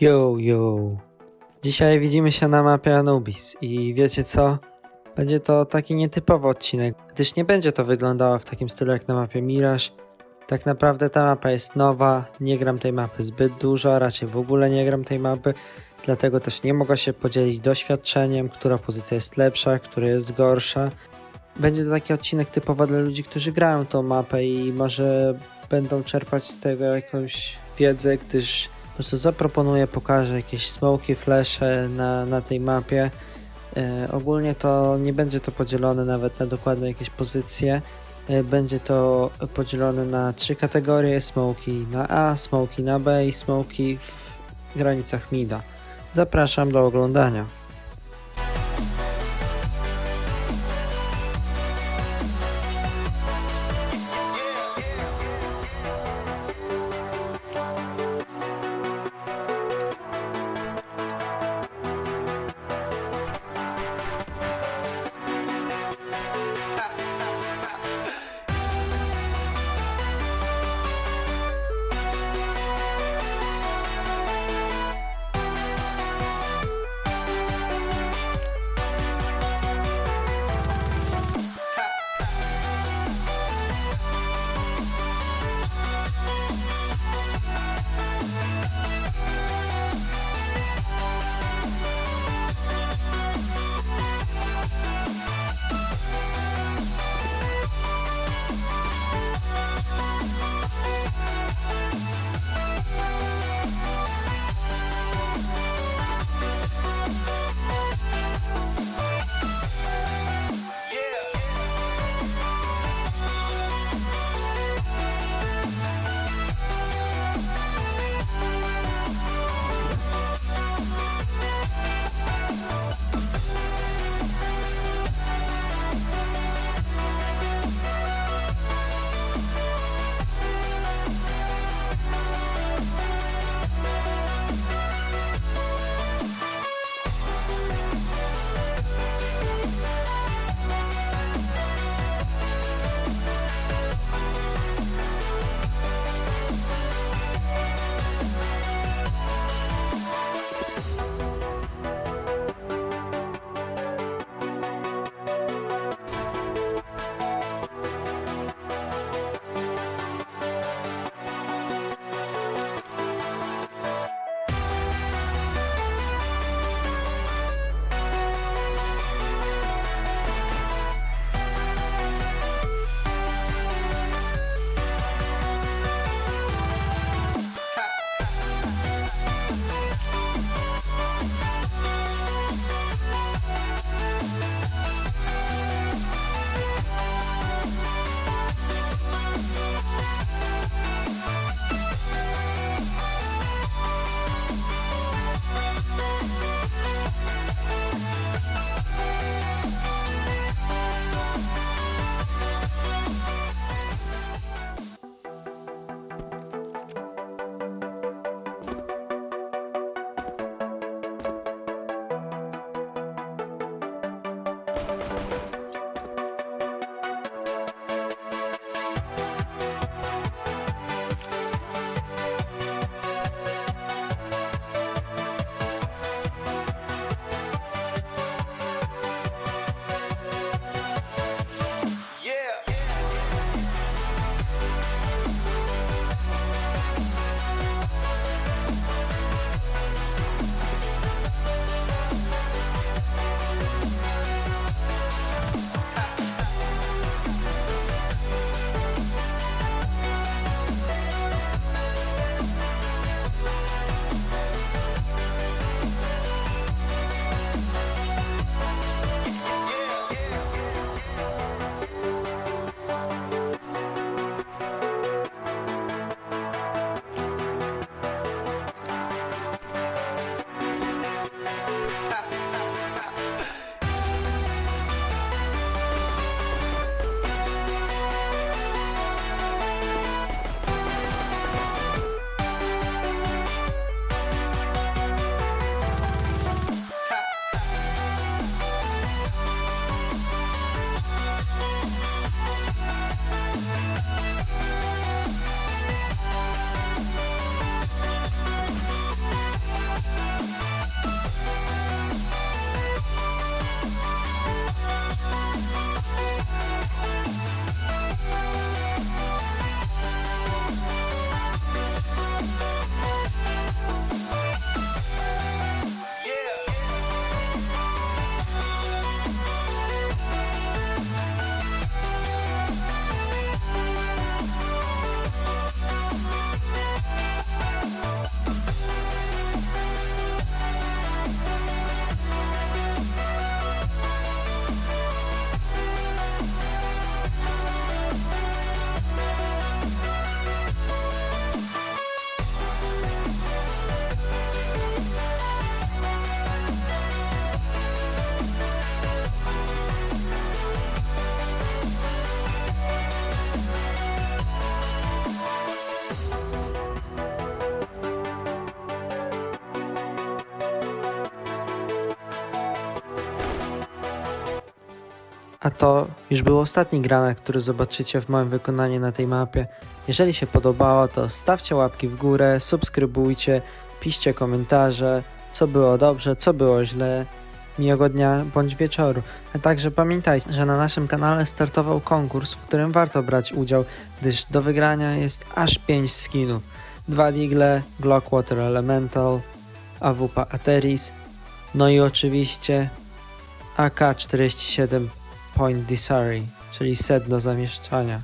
Yo, yo. Dzisiaj widzimy się na mapie Anubis i wiecie co? Będzie to taki nietypowy odcinek, gdyż nie będzie to wyglądało w takim stylu jak na mapie Mirage. Tak naprawdę ta mapa jest nowa, nie gram tej mapy zbyt dużo, a raczej w ogóle nie gram tej mapy, dlatego też nie mogę się podzielić doświadczeniem, która pozycja jest lepsza, która jest gorsza. Będzie to taki odcinek typowo dla ludzi, którzy grają tą mapę i może będą czerpać z tego jakąś wiedzę, gdyż po prostu zaproponuję, pokażę jakieś smoki, flesze na, na tej mapie. E, ogólnie to nie będzie to podzielone nawet na dokładne jakieś pozycje. E, będzie to podzielone na trzy kategorie: smoki na A, smoki na B i smoki w granicach mida. Zapraszam do oglądania. A to już był ostatni granek, który zobaczycie w moim wykonaniu na tej mapie. Jeżeli się podobało, to stawcie łapki w górę, subskrybujcie, piszcie komentarze, co było dobrze, co było źle. Miłego dnia bądź wieczoru. A także pamiętajcie, że na naszym kanale startował konkurs, w którym warto brać udział, gdyż do wygrania jest aż 5 skinów. Dwa Digle, Glockwater Elemental, AWP Ateris, no i oczywiście AK-47 Point Disarray, czyli set do zamieszczania.